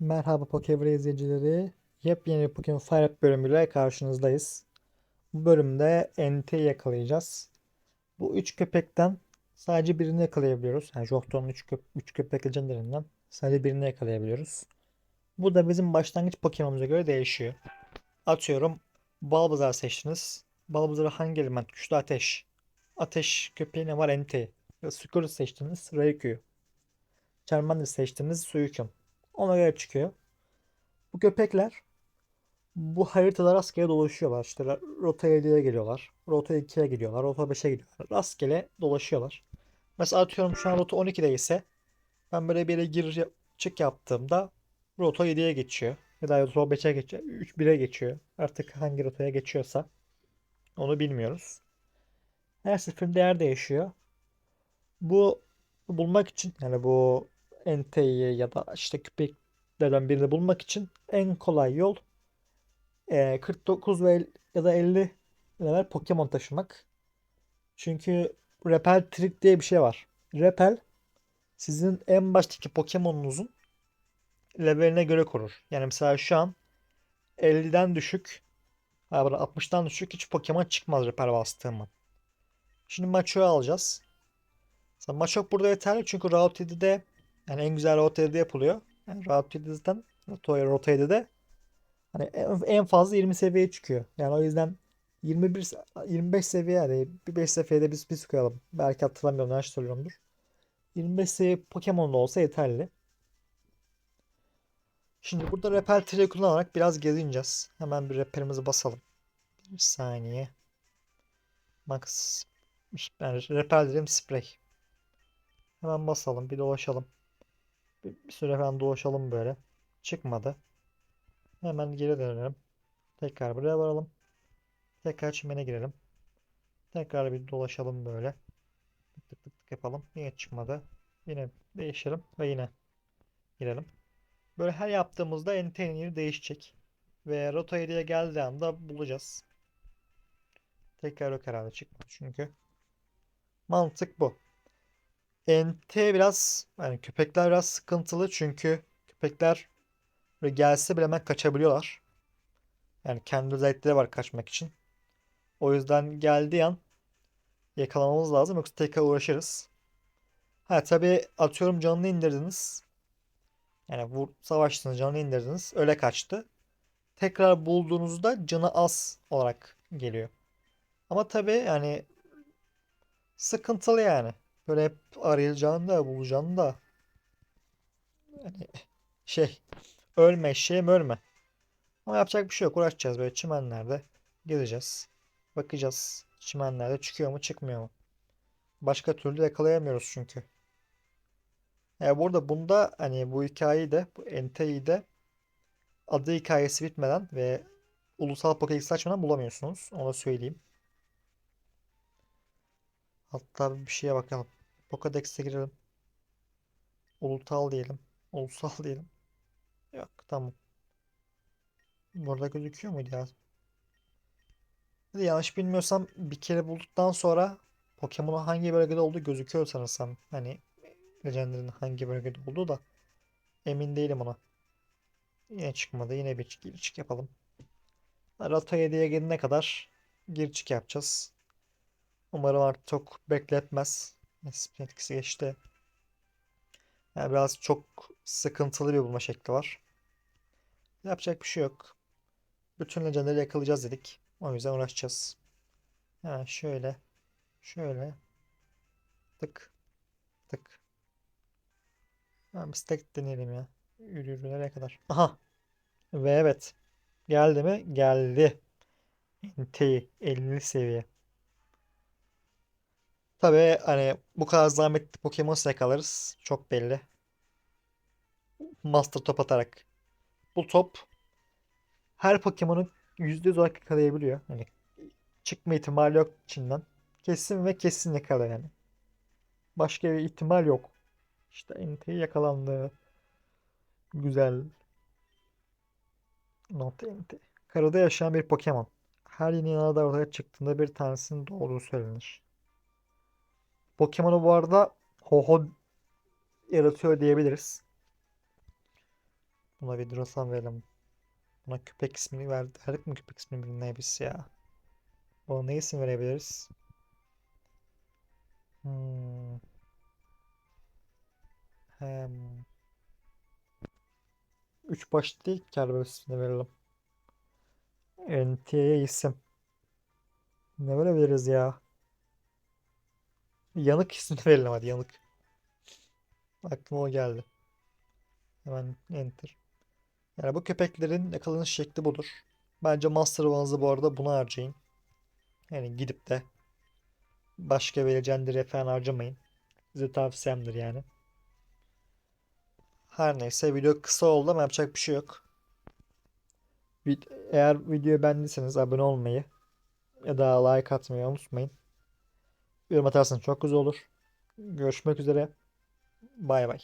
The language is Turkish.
Merhaba Pokemon izleyicileri. Yepyeni Pokemon Fire bölümüyle karşınızdayız. Bu bölümde NT'yi yakalayacağız. Bu üç köpekten sadece birini yakalayabiliyoruz. Yani Johto'nun üç, köp üç köpek legendarinden sadece birini yakalayabiliyoruz. Bu da bizim başlangıç Pokemon'umuza göre değişiyor. Atıyorum Bulbasaur seçtiniz. Bulbasaur'a hangi element? Güçlü ateş. Ateş köpeği ne var? NT. Suicune seçtiniz. Raikou. Charmander seçtiniz. Suicune. Ona göre çıkıyor. Bu köpekler bu haritada rastgele dolaşıyorlar. İşte rota 7'ye geliyorlar. Rota 2'ye gidiyorlar. Rota 5'e gidiyorlar. Rastgele dolaşıyorlar. Mesela atıyorum şu an rota 12'de ise ben böyle bir yere gir çık yaptığımda rota 7'ye geçiyor. Ya da rota 5'e geçiyor. 3 1'e geçiyor. Artık hangi rotaya geçiyorsa onu bilmiyoruz. Her seferinde yer değişiyor. Bu bulmak için yani bu enteyi ya da işte köpeklerden birini bulmak için en kolay yol e, 49 ve ya da 50 level Pokemon taşımak. Çünkü Repel Trick diye bir şey var. Repel sizin en baştaki Pokemon'unuzun leveline göre korur. Yani mesela şu an 50'den düşük, pardon 60'tan düşük hiç Pokemon çıkmaz Repel bastığımın. Şimdi Macho'yu alacağız. Machop burada yeterli çünkü Route 7'de yani en güzel Route 7'de yapılıyor. Yani 7'den Route Route 7'de hani en, fazla 20 seviyeye çıkıyor. Yani o yüzden 21 se- 25 seviye yani bir 5 seviyede biz biz koyalım. Belki hatırlamıyorum yanlış söylüyorumdur. 25 seviye Pokemon da olsa yeterli. Şimdi burada Repel Tree kullanarak biraz gezineceğiz. Hemen bir reperimizi basalım. Bir saniye. Max ben Repel dedim Spray. Hemen basalım bir dolaşalım. Bir, süre falan dolaşalım böyle. Çıkmadı. Hemen geri dönelim. Tekrar buraya varalım. Tekrar çimene girelim. Tekrar bir dolaşalım böyle. Tık tık tık tık yapalım. Yine çıkmadı. Yine değişelim ve yine girelim. Böyle her yaptığımızda entenin yeri değişecek. Ve rota 7'ye geldiği anda bulacağız. Tekrar yok herhalde çıkmadı çünkü. Mantık bu. NT biraz yani köpekler biraz sıkıntılı çünkü köpekler gelse bile hemen kaçabiliyorlar. Yani kendi özellikleri var kaçmak için. O yüzden geldiği an yakalamamız lazım yoksa tekrar uğraşırız. Ha tabii atıyorum canını indirdiniz. Yani vur, savaştınız canını indirdiniz. Öyle kaçtı. Tekrar bulduğunuzda canı az olarak geliyor. Ama tabii yani sıkıntılı yani. Böyle hep arayacağını da bulacağını da yani şey ölme eşeğim ölme. Ama yapacak bir şey yok. Uğraşacağız böyle çimenlerde gezeceğiz. Bakacağız çimenlerde çıkıyor mu çıkmıyor mu. Başka türlü yakalayamıyoruz çünkü. Yani burada bunda hani bu hikayeyi de bu Entei'yi de adı hikayesi bitmeden ve ulusal Pokédex açmadan bulamıyorsunuz. Onu söyleyeyim. Hatta bir şeye bakalım. Pokédex'e girelim. Ulusal diyelim. Ulusal diyelim. Yok tamam. Burada gözüküyor muydu ya? Yanlış bilmiyorsam bir kere bulduktan sonra Pokemon'un hangi bölgede olduğu gözüküyor sanırsam. Hani Legendary'nin hangi bölgede olduğu da emin değilim ona. Yine çıkmadı. Yine bir gir çık yapalım. Rota 7'ye gelene kadar gir çık yapacağız. Umarım artık çok bekletmez. Spin etkisi geçti. Yani biraz çok sıkıntılı bir bulma şekli var. Yapacak bir şey yok. Bütün legendleri yakalayacağız dedik. O yüzden uğraşacağız. Hemen şöyle. Şöyle. Tık. Tık. Hemen bir stack deneyelim ya. Yürü yürü nereye kadar? Aha. Ve evet. Geldi mi? Geldi. NT 50 seviye. Tabii hani bu kadar zahmetli Pokemon yakalarız. Çok belli. Master top atarak. Bu top her Pokemon'u %100 olarak yakalayabiliyor. Hani çıkma ihtimali yok içinden. Kesin ve kesin yakalıyor yani. Başka bir ihtimal yok. İşte NT yakalandı. Güzel. Not NT. Karada yaşayan bir Pokemon. Her yeni yanada ortaya çıktığında bir tanesinin doğduğu söylenir. Pokemon'u bu arada Ho-Ho yaratıyor diyebiliriz. Buna bir Drosan verelim. Buna köpek ismini verdik. Verdik mi köpek ismini birine biz ya? Ona ne isim verebiliriz? Hmm. Hem. Üç başlı değil ki Kerbel ismini verelim. NT'ye isim. Ne verebiliriz ya? Yanık ismini verelim hadi yanık. Aklıma o geldi. Hemen enter. Yani bu köpeklerin yakalanış şekli budur. Bence Master One'ınızı bu arada buna harcayın. Yani gidip de başka vereceğiniz falan harcamayın. Size tavsiyemdir yani. Her neyse video kısa oldu ama yapacak bir şey yok. Eğer videoyu beğendiyseniz abone olmayı ya da like atmayı unutmayın. Yorum atarsanız çok güzel olur. Görüşmek üzere. Bay bay.